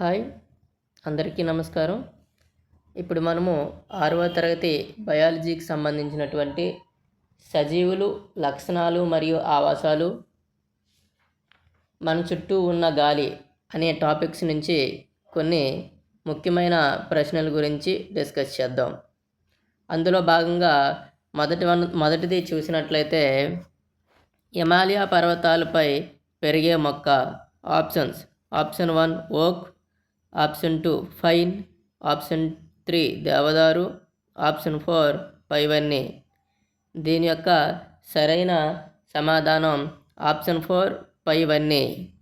Hi అందరికీ నమస్కారం. ఇప్పుడు మనము ఆరవ తరగతి బయాలజీకి సంబంధించినటువంటి సజీవులు లక్షణాలు మరియు ఆవాసాలు మన చుట్టూ ఉన్న గాలి అనే టాపిక్స్ నుంచి కొన్ని ముఖ్యమైన ప్రశ్నల గురించి డిస్కస్ చేద్దాం. అందులో భాగంగా మొదటి వన్ మొదటిది చూసినట్లయితే హిమాలయ పర్వతాలపై పెరిగే మొక్క options. Option one oak. Option two pine option three దేవదారు ఆప్షన్ ఫోర్ పైవన్నీ. దీని యొక్క సరైన సమాధానం ఆప్షన్ ఫోర్ పైవన్నీ.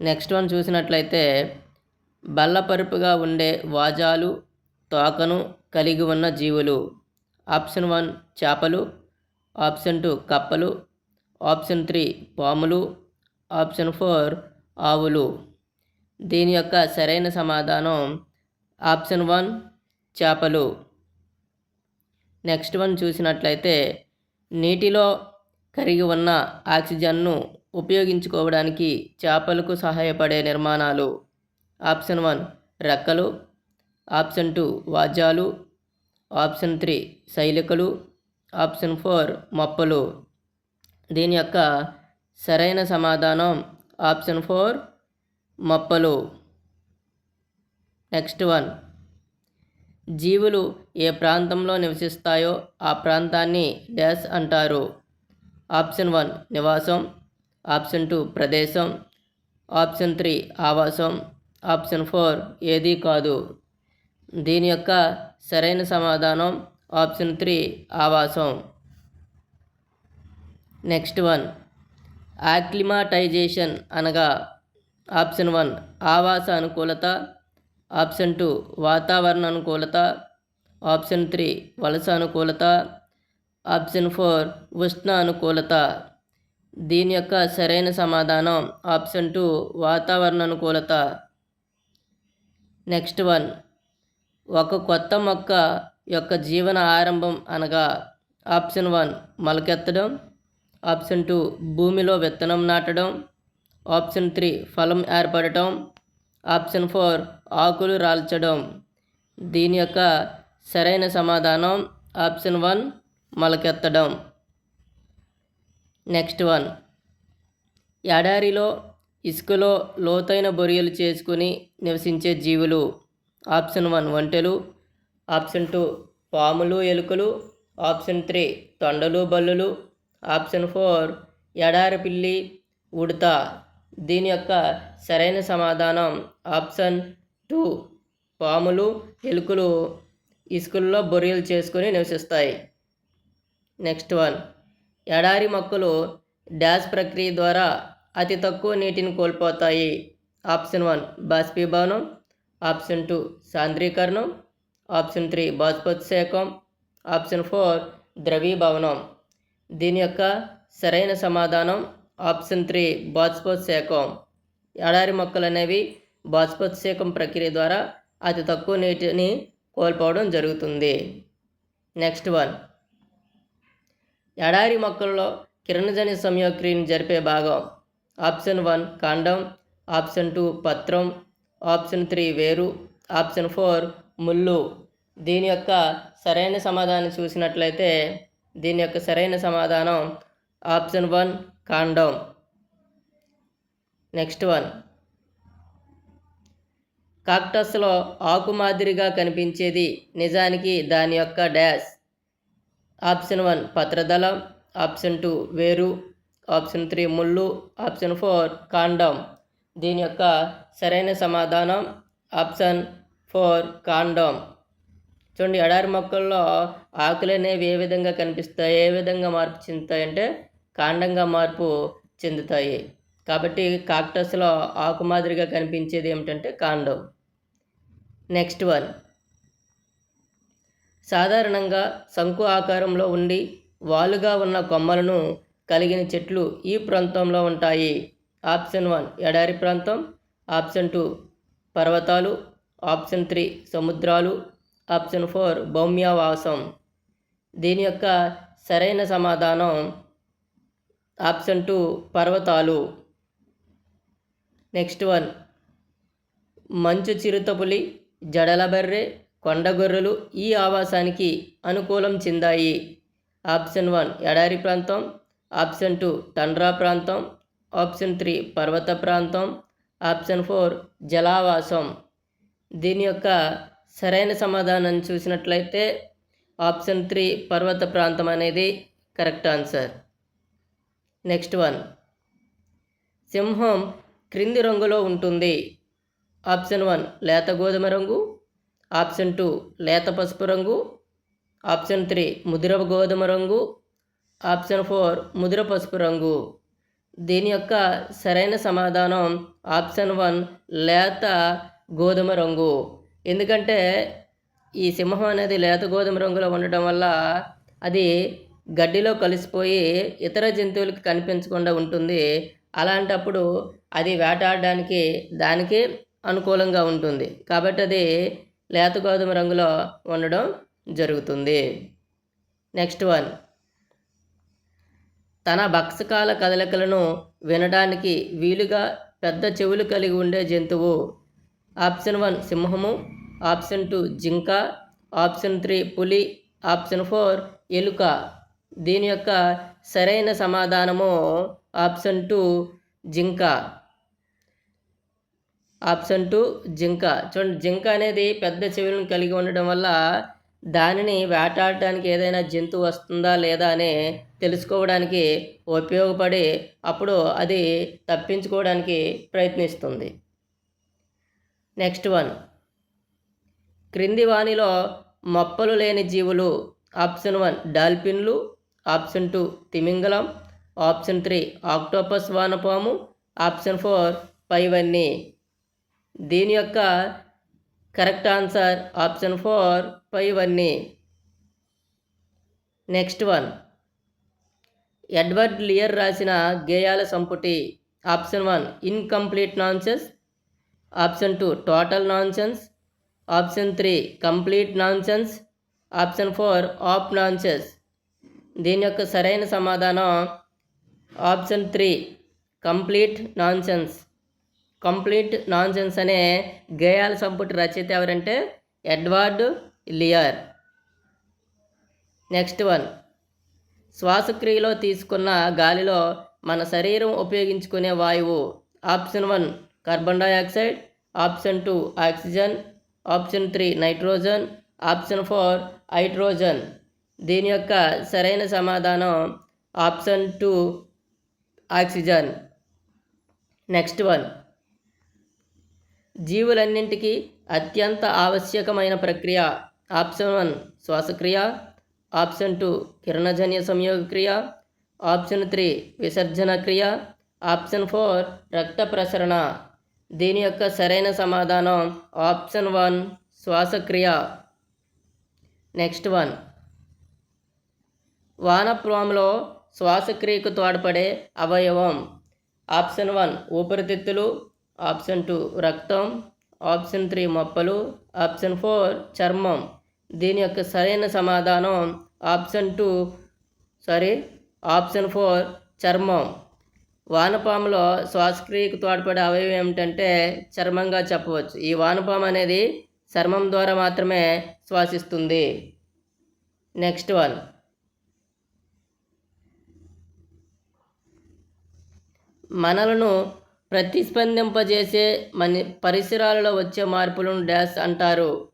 నెక్స్ట్ వన్ చూసినట్లయితే బల్లపరుపుగా ఉండే వాజాలు తోకను కలిగి ఉన్న జీవులు. ఆప్షన్ వన్ చేపలు ఆప్షన్ టూ కప్పలు ఆప్షన్ త్రీ పాములు ఆప్షన్ ఫోర్ ఆవులు. దీని యొక్క సరైన సమాధానం ఆప్షన్ వన్ చేపలు. నెక్స్ట్ వన్ చూసినట్లయితే నీటిలో కరిగి ఉన్న ఆక్సిజన్ను ఉపయోగించుకోవడానికి చేపలకు సహాయపడే నిర్మాణాలు. ఆప్షన్ వన్ రెక్కలు. Option two వాద్యాలు. ఆప్షన్ త్రీ శైలికలు ఆప్షన్ ఫోర్ మొప్పలు. దీని యొక్క సరైన సమాధానం ఆప్షన్ ఫోర్ మొప్పలు. Next one. జీవులు ఏ ప్రాంతంలో నివసిస్తాయో ఆ ప్రాంతాన్ని డ్యాష్ అంటారు. ఆప్షన్ వన్ నివాసం. ఆప్షన్ టూ ప్రదేశం. ఆప్షన్ త్రీ ఆవాసం. ఆప్షన్ ఫోర్ ఏదీ కాదు. దీని యొక్క సరైన సమాధానం ఆప్షన్ త్రీ ఆవాసం. Next one. యాక్లిమాటైజేషన్ అనగా ఆప్షన్ వన్ ఆవాస అనుకూలత ఆప్షన్ టూ వాతావరణ అనుకూలత ఆప్షన్ త్రీ వలస అనుకూలత ఆప్షన్ ఫోర్ ఉష్ణ అనుకూలత. దీని యొక్క సరైన సమాధానం ఆప్షన్ టూ వాతావరణ అనుకూలత. నెక్స్ట్ వన్ ఒక కొత్త మొక్క యొక్క జీవన ఆరంభం అనగా ఆప్షన్ వన్ మొలకెత్తడం ఆప్షన్ టూ భూమిలో విత్తనం నాటడం ఆప్షన్ త్రీ ఫలం ఏర్పడటం. ఆప్షన్ ఫోర్ ఆకులు రాల్చడం. దీని యొక్క సరైన సమాధానం ఆప్షన్ వన్ మొలకెత్తడం. Next one. ఎడారిలో ఇసుకలో లోతైన బొరియలు చేసుకుని నివసించే జీవులు. ఆప్షన్ వన్ ఒంటెలు. ఆప్షన్ టూ పాములు ఎలుకలు. ఆప్షన్ త్రీ తొండలు బల్లులు. ఆప్షన్ ఫోర్ ఎడారి పిల్లి ఉడత. దీని యొక్క సరైన సమాధానం ఆప్షన్ టూ. పాములు ఎలుకలు ఇసుకల్లో బొరియలు చేసుకుని నివసిస్తాయి. Next one. ఎడారి మొక్కలు డ్యాష్ ప్రక్రియ ద్వారా అతి తక్కువ నీటిని కోల్పోతాయి. ఆప్షన్ వన్ బాష్పీభవనం. ఆప్షన్ టూ సాంద్రీకరణం. ఆప్షన్ త్రీ బాష్పోత్సేకం. ఆప్షన్ ఫోర్ ద్రవీభవనం. దీని యొక్క సరైన సమాధానం ఆప్షన్ త్రీ బాష్పోత్సేకం ఎడారి మొక్కలు అనేవి బాష్పోత్సేకం ప్రక్రియ ద్వారా అతి తక్కువ నీటిని కోల్పోవడం జరుగుతుంది. Next one. ఎడారి మొక్కల్లో కిరణజని సంయోక్రియను జరిపే భాగం. ఆప్షన్ వన్ కాండం ఆప్షన్ టూ పత్రం ఆప్షన్ త్రీ వేరు ఆప్షన్ ఫోర్ ముళ్ళు. దీని యొక్క సరైన సమాధానం చూసినట్లయితే దీని యొక్క సరైన సమాధానం ఆప్షన్ వన్ కాండోమ్ నెక్స్ట్ వన్. కాక్టస్లో ఆకు మాదిరిగా కనిపించేది నిజానికి దాని యొక్క డాష్. ఆప్షన్ వన్ పత్రదళం ఆప్షన్ టూ వేరు ఆప్షన్ త్రీ ముళ్ళు ఆప్షన్ ఫోర్ కాండం. దీని యొక్క సరైన సమాధానం ఆప్షన్ ఫోర్ కాండం. చూడండి ఎడారి మొక్కల్లో ఆకులు అనేవి ఏ విధంగా కనిపిస్తాయి ఏ విధంగా మార్పు చెందుతాయి అంటే కాండంగా మార్పు చెందుతాయి. కాబట్టి కాక్టస్లో ఆకు మాదిరిగా కనిపించేది ఏమిటంటే కాండం. Next one. సాధారణంగా శంకు ఆకారంలో ఉండి వాలుగా ఉన్న కొమ్మలను కలిగిన చెట్లు ఈ ప్రాంతంలో ఉంటాయి. ఆప్షన్ వన్ ఎడారి ప్రాంతం. ఆప్షన్ టూ పర్వతాలు. ఆప్షన్ త్రీ సముద్రాలు. ఆప్షన్ ఫోర్ భౌమ్యావాసం. దీని యొక్క సరైన సమాధానం ఆప్షన్ టూ పర్వతాలు. Next one. మంచు చిరుతపులి జడల బర్రె కొండగొర్రెలు ఈ ఆవాసానికి అనుకూలం చెందాయి. ఆప్షన్ వన్ ఎడారి ప్రాంతం. ఆప్షన్ టూ టండ్రా ప్రాంతం. ఆప్షన్ త్రీ పర్వత ప్రాంతం. ఆప్షన్ ఫోర్ జలావాసం. దీని యొక్క సరైన సమాధానం చూసినట్లయితే ఆప్షన్ త్రీ పర్వత ప్రాంతం అనేది కరెక్ట్ ఆన్సర్. Next one. సింహం క్రింది రంగులో ఉంటుంది. ఆప్షన్ వన్ లేత గోధుమ రంగు. ఆప్షన్ టూ లేత పసుపు రంగు. ఆప్షన్ త్రీ ముదిర గోధుమ రంగు. ఆప్షన్ ఫోర్ ముదిర పసుపు రంగు. దీని యొక్క సరైన సమాధానం ఆప్షన్ వన్ లేత గోధుమ రంగు. ఎందుకంటే ఈ సింహం అనేది లేత గోధుమ రంగులో ఉండటం వల్ల అది గడ్డిలో కలిసిపోయి ఇతర జంతువులకు కనిపించకుండా ఉంటుంది. అలాంటప్పుడు అది వేటాడడానికి దానికి అనుకూలంగా ఉంటుంది. కాబట్టి అది లేత గోధుమ రంగులో ఉండడం జరుగుతుంది. Next one. తన భక్షకాల కదలికలను వినడానికి వీలుగా పెద్ద చెవులు కలిగి ఉండే జంతువు ఆప్షన్ వన్ సింహము ఆప్షన్ టూ జింక ఆప్షన్ త్రీ పులి ఆప్షన్ ఫోర్ ఎలుక. దీని యొక్క సరైన సమాధానము ఆప్షన్ టూ జింక. ఆప్షన్ టూ జింక. చూడండి జింక అనేది పెద్ద చెవులను కలిగి ఉండడం వల్ల దానిని వేటాడటానికి ఏదైనా జంతువు వస్తుందా లేదా అని తెలుసుకోవడానికి ఉపయోగపడి అప్పుడు అది తప్పించుకోవడానికి ప్రయత్నిస్తుంది. Next one. క్రింది వాణిలో మొప్పలు లేని జీవులు. ఆప్షన్ వన్ డాల్ఫిన్లు. ఆప్షన్ టూ తిమింగలం ఆప్షన్ త్రీ ఆక్టోపస్ వానపాము ఆప్షన్ ఫోర్ పైవన్నీ. దీని యొక్క కరెక్ట్ ఆన్సర్ ఆప్షన్ ఫోర్ పైవన్నీ. Next one. ఎడ్వర్డ్ లియర్ రాసిన గేయాల సంపుటి. Option one incomplete nonsense. Option two total nonsense. Option three complete nonsense. Option four half nonsense. దీని యొక్క సరైన సమాధానం option three complete nonsense. Complete nonsense అనే గేయాల సంపుటి రచయిత ఎవరంటే ఎడ్వర్డ్ లియర్. Next one. శ్వాసక్రియలో తీసుకున్న గాలిలో మన శరీరం ఉపయోగించుకునే వాయువు. Option one carbon dioxide. Option two oxygen. Option three nitrogen. Option four hydrogen. దీని యొక్క సరైన సమాధానం option two oxygen. Next one. జీవులన్నింటికీ అత్యంత ఆవశ్యకమైన ప్రక్రియ ఆప్షన్ వన్ శ్వాసక్రియ. ఆప్షన్ టూ కిరణజన్య సంయోగ క్రియ. ఆప్షన్ త్రీ విసర్జన క్రియ. ఆప్షన్ ఫోర్ రక్త ప్రసరణ. దీని యొక్క సరైన సమాధానం ఆప్షన్ వన్ శ్వాసక్రియ. Next one. వానప్రోమలో శ్వాసక్రియకు తోడ్పడే అవయవం. ఆప్షన్ వన్ ఊపిరితిత్తులు. ఆప్షన్ టూ రక్తం. ఆప్షన్ త్రీ మొప్పలు. ఆప్షన్ ఫోర్ చర్మం. దీని యొక్క సరైన సమాధానం option two sorry option four చర్మం. వానపాములో శ్వాసక్రియకు తోడ్పడే అవయవం ఏమిటంటే చర్మంగా చెప్పవచ్చు. ఈ వానపాము అనేది చర్మం ద్వారా మాత్రమే శ్వాసిస్తుంది. నెక్స్ట్ వన్ మనలను ప్రతిస్పందింపజేసే మన పరిసరాలలో వచ్చే మార్పులను డ్యాష్ అంటారు.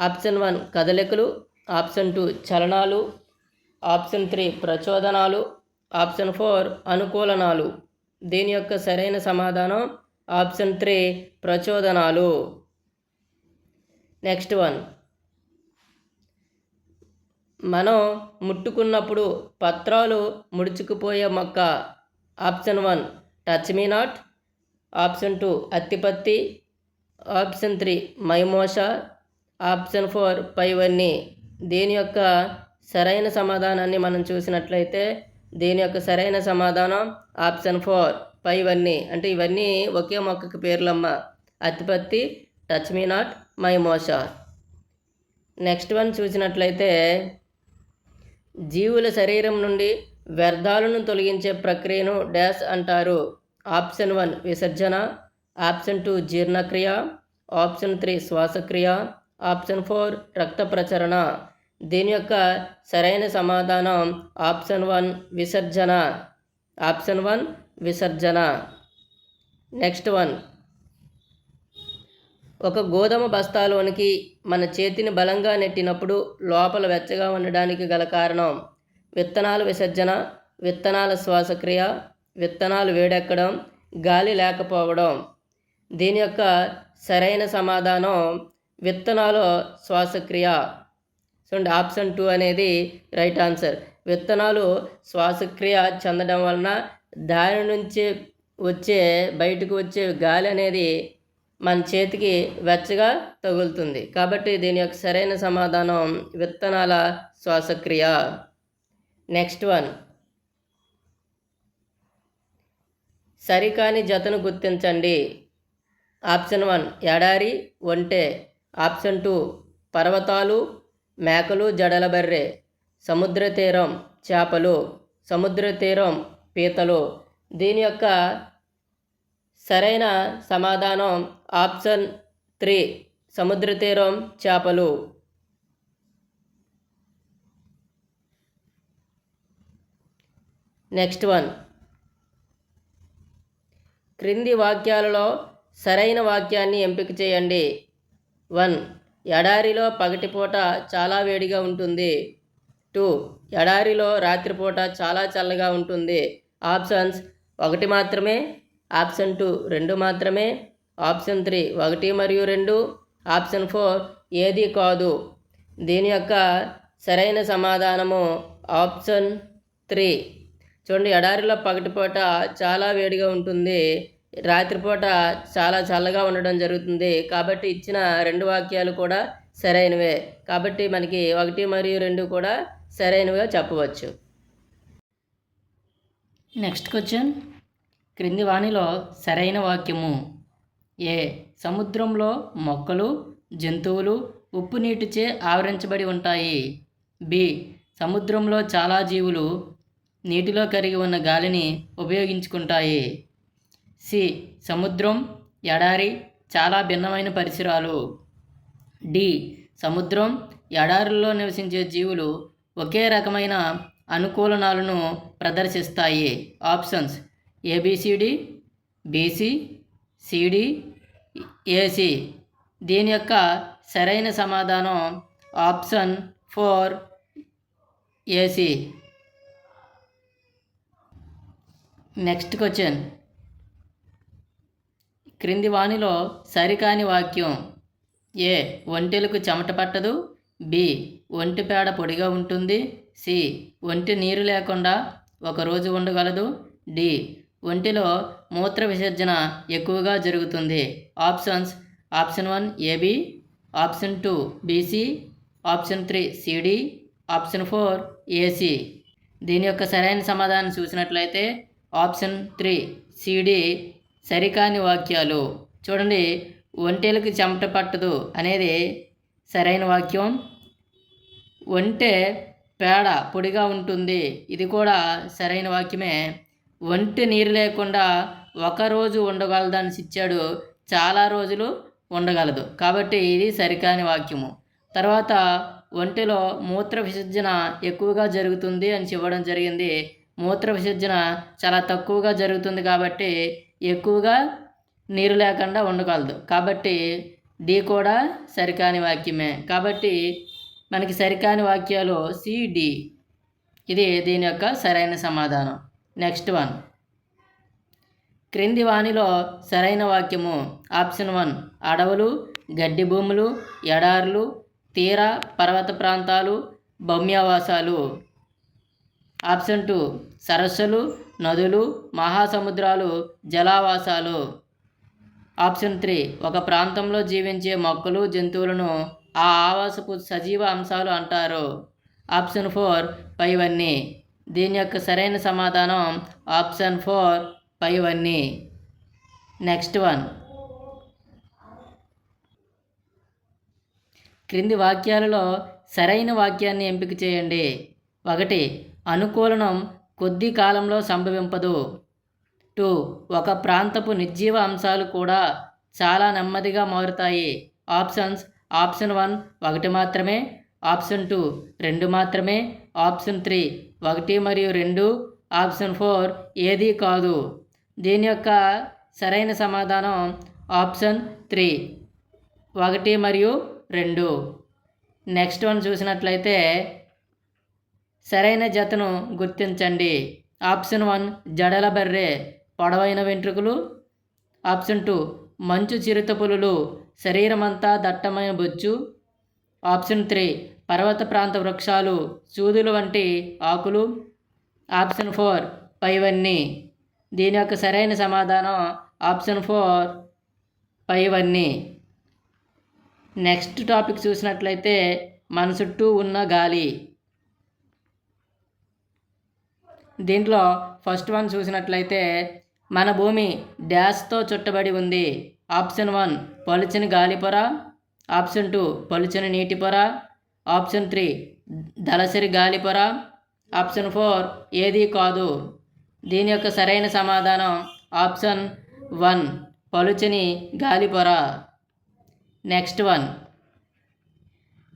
ఆప్షన్ వన్ కదలికలు ఆప్షన్ టూ చలనాలు ఆప్షన్ త్రీ ప్రచోదనాలు ఆప్షన్ ఫోర్ అనుకూలనాలు. దీని యొక్క సరైన సమాధానం ఆప్షన్ త్రీ ప్రచోదనాలు. Next one. మనం ముట్టుకున్నప్పుడు పత్రాలు ముడుచుకుపోయే మొక్క. Option one touch me not. Option two అత్తిపత్తి. Option three mimosa. Option four పైవన్నీ. దీని యొక్క సరైన సమాధానాన్ని మనం చూసినట్లయితే దీని యొక్క సరైన సమాధానం ఆప్షన్ ఫోర్ పైవన్నీ. అంటే ఇవన్నీ ఒకే మొక్కకి పేర్లమ్మ. అత్తిపత్తి touch me not mimosa. Next one చూసినట్లయితే జీవుల శరీరం నుండి వ్యర్థాలను తొలగించే ప్రక్రియను డ్యాష్ అంటారు. ఆప్షన్ వన్ విసర్జన ఆప్షన్ టూ జీర్ణక్రియ ఆప్షన్ త్రీ శ్వాసక్రియ ఆప్షన్ ఫోర్ రక్త ప్రచరణ దీని యొక్క సరైన సమాధానం ఆప్షన్ వన్ విసర్జన. ఆప్షన్ వన్ విసర్జన. Next one. ఒక గోధుమ బస్తాలోనికి మన చేతిని బలంగా నెట్టినప్పుడు లోపల వెచ్చగా ఉండడానికి గల కారణం. విత్తనాల విసర్జన విత్తనాల శ్వాసక్రియ విత్తనాలు వేడెక్కడం గాలి లేకపోవడం. దీని యొక్క సరైన సమాధానం విత్తనాల శ్వాసక్రియ. చూడండి ఆప్షన్ టూ అనేది రైట్ ఆన్సర్. విత్తనాలు శ్వాసక్రియ చెందడం వలన దాని నుంచి వచ్చే బయటకు వచ్చే గాలి అనేది మన చేతికి వెచ్చగా తగులుతుంది. కాబట్టి దీని యొక్క సరైన సమాధానం విత్తనాల శ్వాసక్రియ. నెక్స్ట్ వన్ సరికాని జతను గుర్తించండి. ఆప్షన్ వన్ ఎడారి ఒంటె. ఆప్షన్ టూ పర్వతాలు మేకలు జడల బర్రె. సముద్ర తీరం చేపలు. సముద్ర తీరం పీతలు. దీని యొక్క సరైన సమాధానం ఆప్షన్ త్రీ సముద్ర తీరం చేపలు. Next one. క్రింది వాక్యాలలో సరైన వాక్యాన్ని ఎంపిక చేయండి. వన్. ఎడారిలో పగటిపూట చాలా వేడిగా ఉంటుంది. టూ. ఎడారిలో రాత్రిపూట చాలా చల్లగా ఉంటుంది. ఆప్షన్స్ ఒకటి మాత్రమే ఆప్షన్ టూ రెండు మాత్రమే ఆప్షన్ త్రీ ఒకటి మరియు రెండు ఆప్షన్ ఫోర్ ఏది కాదు. దీని యొక్క సరైన సమాధానము ఆప్షన్ త్రీ. చూడండి ఎడారిలో పగటిపూట చాలా వేడిగా ఉంటుంది. రాత్రిపూట చాలా చల్లగా ఉండడం జరుగుతుంది. కాబట్టి ఇచ్చిన రెండు వాక్యాలు కూడా సరైనవే. కాబట్టి మనకి ఒకటి మరియు రెండు కూడా సరైనవిగా చెప్పవచ్చు. Next question. క్రింది వాణిలో సరైన వాక్యము. ఏ. సముద్రంలో మొక్కలు జంతువులు ఉప్పు నీటిచే ఆవరించబడి ఉంటాయి. బి. సముద్రంలో చాలా జీవులు నీటిలో కరిగి ఉన్న గాలిని ఉపయోగించుకుంటాయి. సి. సముద్రం ఎడారి చాలా భిన్నమైన పరిసరాలు. డి. సముద్రం ఎడారుల్లో నివసించే జీవులు ఒకే రకమైన అనుకూలనాలను ప్రదర్శిస్తాయి. Options. A B C D B C C D A C దీని యొక్క సరైన సమాధానం option four A C next question క్రింది వాణిలో సరికాని వాక్యం. ఏ. ఒంటెలకు చెమట పట్టదు. బి. ఒంటి పేడ పొడిగా ఉంటుంది. సి. ఒంటి నీరు లేకుండా ఒకరోజు ఉండగలదు. డి. ఒంటిలో మూత్ర విసర్జన ఎక్కువగా జరుగుతుంది. Options. Option one A B. Option two B C. Option three C D. Option four A C. దీని యొక్క సరైన సమాధానం చూసినట్లయితే ఆప్షన్ త్రీ సిడి సరికాని వాక్యాలు. చూడండి ఒంటెలకు చెమట పట్టదు అనేది సరైన వాక్యం. ఒంటె పేడ పొడిగా ఉంటుంది ఇది కూడా సరైన వాక్యమే. ఒంటి నీరు లేకుండా ఒకరోజు ఉండగలదని ఇచ్చాడు చాలా రోజులు ఉండగలదు. కాబట్టి ఇది సరికాని వాక్యము. తర్వాత ఒంటిలో మూత్ర విసర్జన ఎక్కువగా జరుగుతుంది అని చెప్పడం జరిగింది. మూత్ర విసర్జన చాలా తక్కువగా జరుగుతుంది కాబట్టి ఎక్కువగా నీరు లేకుండా ఉండగలదు. కాబట్టి డి కూడా సరికాని వాక్యమే. కాబట్టి మనకి సరికాని వాక్యాలు సిడి ఇది దీని యొక్క సరైన సమాధానం. Next one. క్రింది వాణిలో సరైన వాక్యము. ఆప్షన్ వన్ అడవులు గడ్డి భూములు ఎడార్లు తీర పర్వత ప్రాంతాలు భౌమ్యావాసాలు. ఆప్షన్ టూ సరస్సులు నదులు మహాసముద్రాలు జలావాసాలు. ఆప్షన్ త్రీ ఒక ప్రాంతంలో జీవించే మొక్కలు జంతువులను ఆ ఆవాసపు సజీవ అంశాలు అంటారు. ఆప్షన్ ఫోర్ పైవన్నీ. దీని యొక్క సరైన సమాధానం ఆప్షన్ ఫోర్ పైవన్నీ. Next one. క్రింది వాక్యాలలో సరైన వాక్యాన్ని ఎంపిక చేయండి. ఒకటి అనుకూలనం కొద్ది కాలంలో సంభవింపదు. టూ ఒక ప్రాంతపు నిర్జీవ అంశాలు కూడా చాలా నెమ్మదిగా మారుతాయి. ఆప్షన్స్ ఆప్షన్ వన్ ఒకటి మాత్రమే ఆప్షన్ టూ రెండు మాత్రమే ఆప్షన్ త్రీ ఒకటి మరియు రెండు ఆప్షన్ ఫోర్ ఏదీ కాదు. దీని యొక్క సరైన సమాధానం ఆప్షన్ త్రీ ఒకటి మరియు రెండు. నెక్స్ట్ వన్ చూసినట్లయితే సరైన జతను గుర్తించండి. ఆప్షన్ వన్ జడల బర్రె పొడవైన వెంట్రుకలు. ఆప్షన్ టూ మంచు చిరుత పులులు శరీరమంతా దట్టమైన బొచ్చు. ఆప్షన్ త్రీ పర్వత ప్రాంత వృక్షాలు సూదులు వంటి ఆకులు. ఆప్షన్ ఫోర్ పైవన్నీ. దీని యొక్క సరైన సమాధానం ఆప్షన్ ఫోర్ పైవన్నీ. నెక్స్ట్ టాపిక్ చూసినట్లయితే మన చుట్టూ ఉన్న గాలి. దీంట్లో ఫస్ట్ వన్ చూసినట్లయితే మన భూమి డ్యాష్తో చుట్టబడి ఉంది. ఆప్షన్ వన్ పలుచని గాలిపొర ఆప్షన్ టూ పలుచని నీటి పొర ఆప్షన్ త్రీ దళసరి గాలిపొర ఆప్షన్ ఫోర్ ఏదీ కాదు. దీని యొక్క సరైన సమాధానం ఆప్షన్ వన్ పలుచని గాలిపొర. నెక్స్ట్ వన్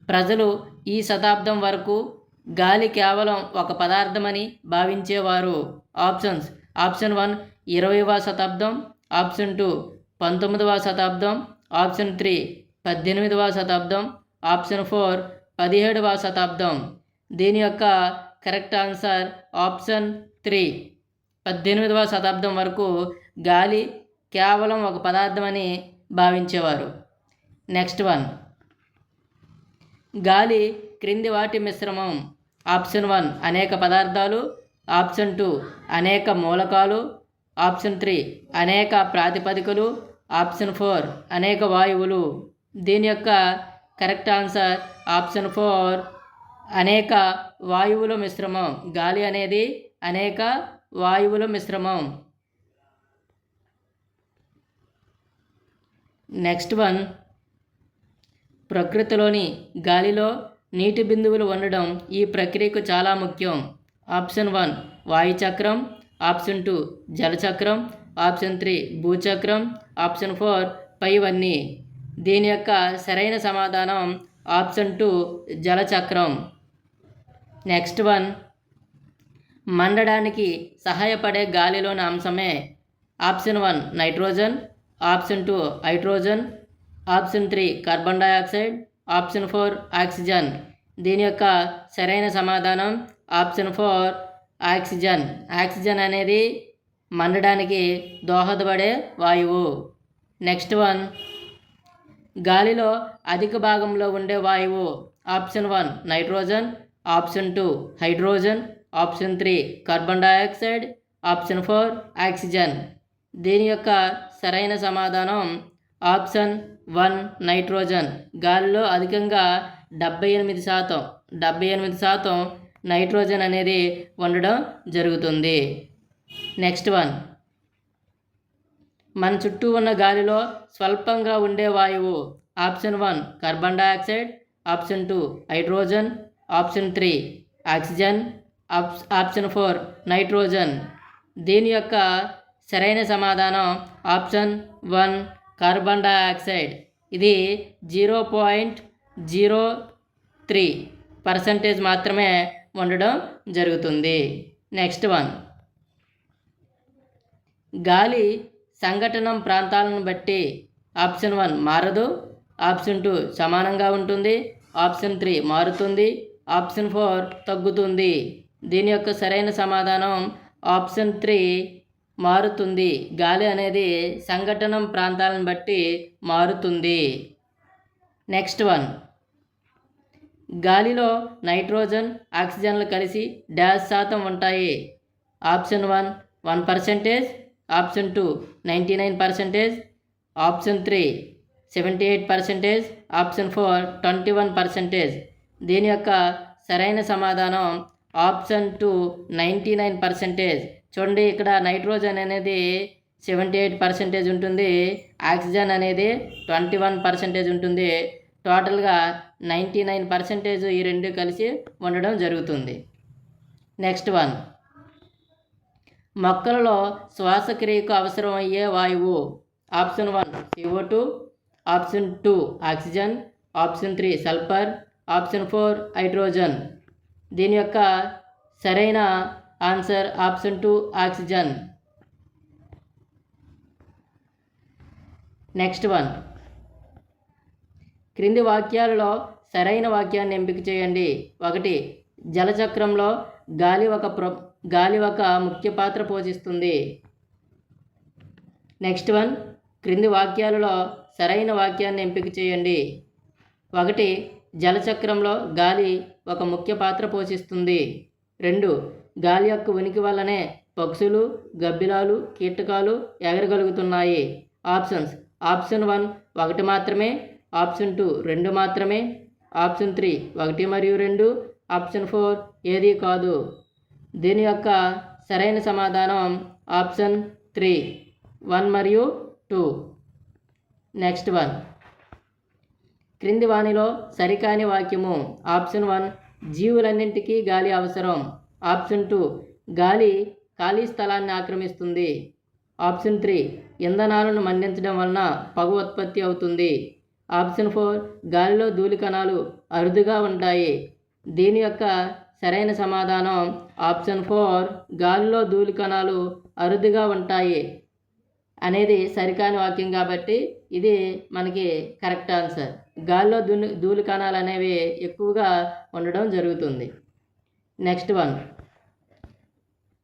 ప్రజలు ఈ శతాబ్దం వరకు గాలి కేవలం ఒక పదార్థమని భావించేవారు. ఆప్షన్స్. ఆప్షన్ వన్ ఇరవైవ శతాబ్దం. ఆప్షన్ టూ పంతొమ్మిదవ శతాబ్దం. ఆప్షన్ త్రీ పద్దెనిమిదవ శతాబ్దం. ఆప్షన్ ఫోర్ పదిహేడవ శతాబ్దం. దీని యొక్క కరెక్ట్ ఆన్సర్ ఆప్షన్ త్రీ. పద్దెనిమిదవ శతాబ్దం వరకు గాలి కేవలం ఒక పదార్థమని భావించేవారు. Next one. గాలి క్రింది వాటి మిశ్రమం. ఆప్షన్ వన్ అనేక పదార్థాలు ఆప్షన్ టూ అనేక మూలకాలు ఆప్షన్ త్రీ అనేక ప్రాతిపదికలు ఆప్షన్ ఫోర్ అనేక వాయువులు. దీని యొక్క కరెక్ట్ ఆన్సర్ ఆప్షన్ ఫోర్ అనేక వాయువుల మిశ్రమం. గాలి అనేది అనేక వాయువుల మిశ్రమం. నెక్స్ట్ వన్ ప్రకృతిలోని గాలిలో నీటి బిందువులు ఉండడం ఈ ప్రక్రియకు చాలా ముఖ్యం. ఆప్షన్ వన్ వాయుచక్రం ఆప్షన్ టూ జలచక్రం ఆప్షన్ త్రీ భూచక్రం. ఆప్షన్ ఫోర్ పైవన్నీ దీని యొక్క సరైన సమాధానం ఆప్షన్ టూ జలచక్రం నెక్స్ట్ వన్ మండడానికి సహాయపడే గాలిలోని అంశమే. Option one nitrogen. Option two hydrogen. Option three carbon dioxide option four oxygen. దీని యొక్క సరైన సమాధానం ఆప్షన్ ఫోర్ ఆక్సిజన్. ఆక్సిజన్ అనేది మండడానికి దోహదపడే వాయువు. నెక్స్ట్ వన్ గాలిలో అధిక భాగంలో ఉండే వాయువు. Option one nitrogen. Option two hydrogen. Option three carbon dioxide. Option four oxygen. దీని యొక్క సరైన సమాధానం ఆప్షన్ వన్ నైట్రోజన్. గాలిలో అధికంగా డెబ్బై ఎనిమిది శాతం డెబ్బై ఎనిమిది శాతం నైట్రోజన్ అనేది ఉండడం జరుగుతుంది. Next one. మన చుట్టూ ఉన్న గాలిలో స్వల్పంగా ఉండే వాయువు. Option one carbon dioxide option two hydrogen option three oxygen option four nitrogen. దీని యొక్క సరైన సమాధానం ఆప్షన్ వన్ కార్బన్ డయాక్సైడ్ ఇది zero point zero three percentage మాత్రమే ఉండడం జరుగుతుంది. Next one. గాలి సంఘటనం ప్రాంతాలను బట్టి ఆప్షన్ వన్ మారదు. ఆప్షన్ టూ సమానంగా ఉంటుంది. ఆప్షన్ త్రీ మారుతుంది. ఆప్షన్ ఫోర్ తగ్గుతుంది. దీని యొక్క సరైన సమాధానం ఆప్షన్ త్రీ మారుతుంది. గాలి అనేది సంఘటన ప్రాంతాలను బట్టి మారుతుంది. Next one. గాలిలో నైట్రోజన్ ఆక్సిజన్లు కలిసి డ్యాష్ శాతం ఉంటాయి. Option one one percentage. Option two ninety nine percentage. Option three seventy eight percentage. Option four twenty one percentage. దీని యొక్క సరైన సమాధానం option two ninety nine percentage. చూడండి ఇక్కడ నైట్రోజన్ అనేది సెవెంటీ ఎయిట్ పర్సెంటేజ్ ఉంటుంది. ఆక్సిజన్ అనేది ట్వంటీ వన్ పర్సెంటేజ్ ఉంటుంది. టోటల్గా నైంటీ నైన్ పర్సెంటేజ్ ఈ రెండు కలిసి ఉండడం జరుగుతుంది. Next one. మొక్కలలో శ్వాసక్రియకు అవసరమయ్యే వాయువు. Option one CO two option two oxygen option three sulphur option four hydrogen. దీని యొక్క సరైన answer option two oxygen. Next one. క్రింది వాక్యాలలో సరైన వాక్యాన్ని ఎంపిక చేయండి. ఒకటి జలచక్రంలో గాలి ఒక ప్ర గాలి ఒక ముఖ్య పాత్ర పోషిస్తుంది. నెక్స్ట్ వన్ క్రింది వాక్యాలలో సరైన వాక్యాన్ని ఎంపిక చేయండి. ఒకటి జలచక్రంలో గాలి ఒక ముఖ్య పాత్ర పోషిస్తుంది. రెండు గాలి యొక్క ఉనికి వల్లనే పక్షులు గబ్బిలాలు కీటకాలు ఎగరగలుగుతున్నాయి. ఆప్షన్స్. ఆప్షన్ వన్ ఒకటి మాత్రమే ఆప్షన్ టూ రెండు మాత్రమే ఆప్షన్ త్రీ ఒకటి మరియు రెండు ఆప్షన్ ఫోర్ ఏది కాదు. దీని యొక్క సరైన సమాధానం ఆప్షన్ త్రీ వన్ మరియు టూ. Next one. క్రింది వాణిలో సరికాని వాక్యము ఆప్షన్ వన్ జీవులన్నింటికీ గాలి అవసరం. ఆప్షన్ టూ గాలి ఖాళీ స్థలాన్ని ఆక్రమిస్తుంది. ఆప్షన్ త్రీ ఇంధనాలను మండించడం వలన పగ ఉత్పత్తి అవుతుంది. ఆప్షన్ ఫోర్ గాలిలో ధూళి కణాలు అరుదుగా ఉంటాయి. దీని యొక్క సరైన సమాధానం ఆప్షన్ ఫోర్ గాలిలో ధూళి కణాలు అరుదుగా ఉంటాయి అనేది సరికాని వాక్యం కాబట్టి ఇది మనకి కరెక్ట్ ఆన్సర్. గాలిలో ధూళి ధూళి కణాలు అనేవి ఎక్కువగా ఉండడం జరుగుతుంది. Next one.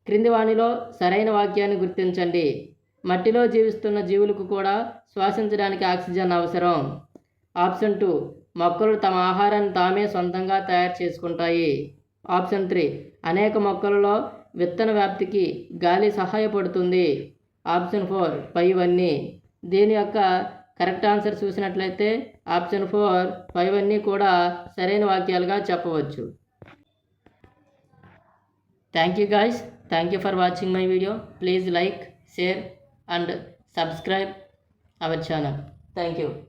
క్రింది వాణిలో సరైన వాక్యాన్ని గుర్తించండి. మట్టిలో జీవిస్తున్న జీవులకు కూడా శ్వాసించడానికి ఆక్సిజన్ అవసరం. ఆప్షన్ టూ మొక్కలు తమ ఆహారాన్ని తామే సొంతంగా తయారు చేసుకుంటాయి. ఆప్షన్ త్రీ అనేక మొక్కలలో విత్తన వ్యాప్తికి గాలి సహాయపడుతుంది. ఆప్షన్ ఫోర్ పైవన్నీ. దీని యొక్క కరెక్ట్ ఆన్సర్ చూసినట్లయితే ఆప్షన్ ఫోర్ పైవన్నీ కూడా సరైన వాక్యాలుగా చెప్పవచ్చు. Thank you guys. Thank you for watching my video. Please like, share and subscribe our channel. Thank you.